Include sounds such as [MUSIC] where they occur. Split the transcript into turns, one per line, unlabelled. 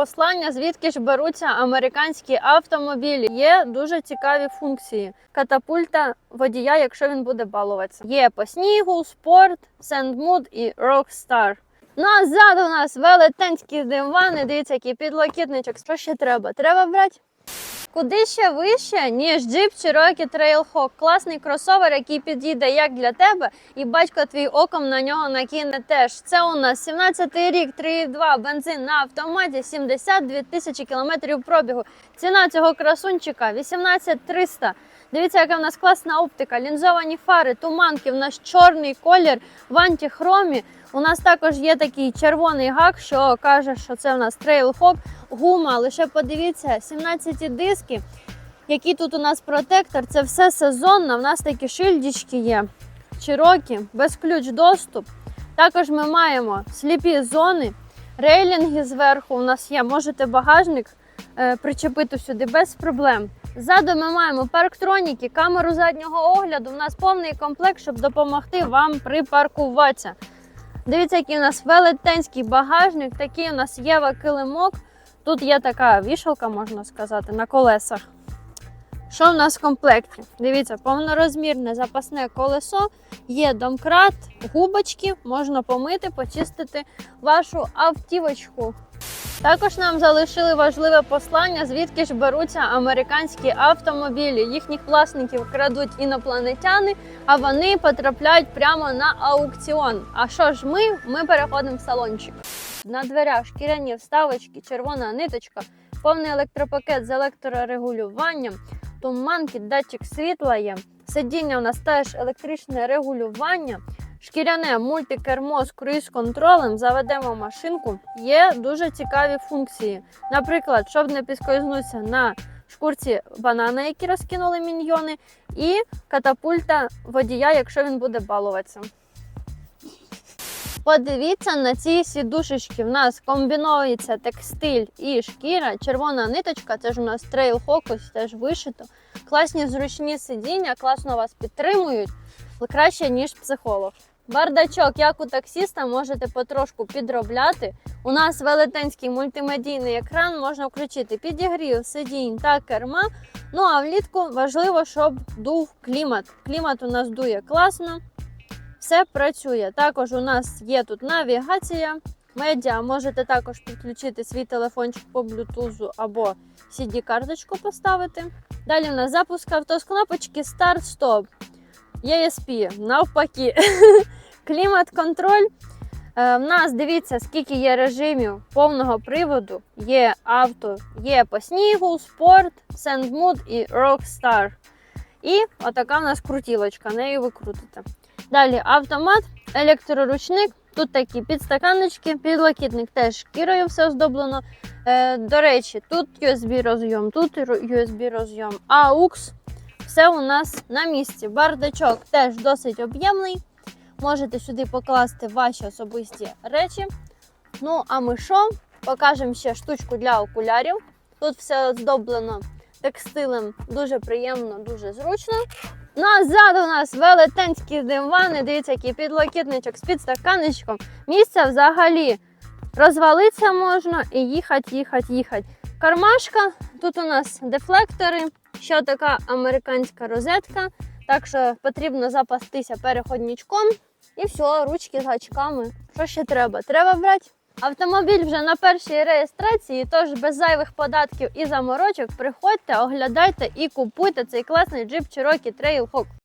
послання, звідки ж беруться американські автомобілі. Є дуже цікаві функції. Катапульта водія, якщо він буде балуватися. Є по снігу, спорт, сендмуд і рокстар. Ну а ззаду у нас велетенські дивани. Дивіться, який підлокітничок. Що ще треба? Треба брати. Куди ще вище, ніж Jeep Cherokee Trailhawk. Класний кросовер, який підійде як для тебе, і батько твій оком на нього накине теж. Це у нас 17-й рік, 3,2 бензин на автоматі, 72 тисячі кілометрів пробігу. Ціна цього красунчика 18 300. Дивіться, яка в нас класна оптика, лінзовані фари, туманки, в нас чорний колір в антихромі. У нас також є такий червоний гак, що каже, що це у нас Trailhawk. Гума, лише подивіться, 17 диски. Який тут у нас протектор, це все сезонно. У нас такі шильдічки є, чирокі, без ключ доступ. Також ми маємо сліпі зони, рейлінги зверху у нас є. Можете багажник причепити сюди без проблем. Ззаду ми маємо парктроніки, камеру заднього огляду. У нас повний комплект, щоб допомогти вам припаркуватися. Дивіться, який у нас велетенський багажник, такий у нас є килимок. Тут є така вішалка, можна сказати, на колесах. Що в нас в комплекті? Дивіться, повнорозмірне запасне колесо, є домкрат, губочки, можна помити, почистити вашу автівочку. Також нам залишили важливе послання, звідки ж беруться американські автомобілі. Їхніх власників крадуть інопланетяни, а вони потрапляють прямо на аукціон. А що ж ми? Ми переходимо в салончик. На дверях шкіряні вставочки, червона ниточка, повний електропакет з електрорегулюванням, туманки, датчик світла є. Сидіння у нас теж електричне регулювання. Шкіряне мультикермо з круїз-контролем, заведемо машинку. Є дуже цікаві функції. Наприклад, щоб не підскользнутися на шкурці банана, які розкинули міньйони, і катапульта водія, якщо він буде балуватися. Подивіться на ці сідушечки. В нас комбінується текстиль і шкіра, червона ниточка, це ж у нас трейл ось теж вишито. Класні зручні сидіння, класно вас підтримують, краще, ніж психолог. Бардачок, як у таксіста, можете потрошку підробляти. У нас велетенський мультимедійний екран, можна включити підігрів, сидінь та керма. Ну а влітку важливо, щоб дув клімат. Клімат у нас дує класно, все працює. Також у нас є тут навігація. Медіа можете також підключити свій телефончик по блютузу або CD-карточку поставити. Далі у нас запуск авто з кнопочки старт-стоп. ESP, навпаки. [LAUGHS] Клімат-контроль. Е, В нас дивіться, скільки є режимів повного приводу. Є авто, є по снігу, спорт, сендмуд і Rockstar. І отака в нас крутілочка, нею ви крутите. Далі автомат, електроручник. Тут такі підстаканнички, підлокітник теж шкірою все оздоблено. Е, до речі, тут USB розйом, тут USB розйом, AUX. Все у нас на місці. Бардачок теж досить об'ємний. Можете сюди покласти ваші особисті речі. Ну, а ми що? Покажемо ще штучку для окулярів. Тут все оздоблено текстилем, дуже приємно, дуже зручно. Ну а ззаду у нас велетенські дивани. Дивіться, який підлокітничок з підстаканечком. Місця взагалі розвалитися можна і їхати, їхати, їхати. Кармашка, тут у нас дефлектори, ще така американська розетка. Так що потрібно запастися переходничком. І все, ручки з гачками. Що ще треба? Треба брати. Автомобіль вже на першій реєстрації, тож без зайвих податків і заморочок приходьте, оглядайте і купуйте цей класний джип Cherokee Trailhawk.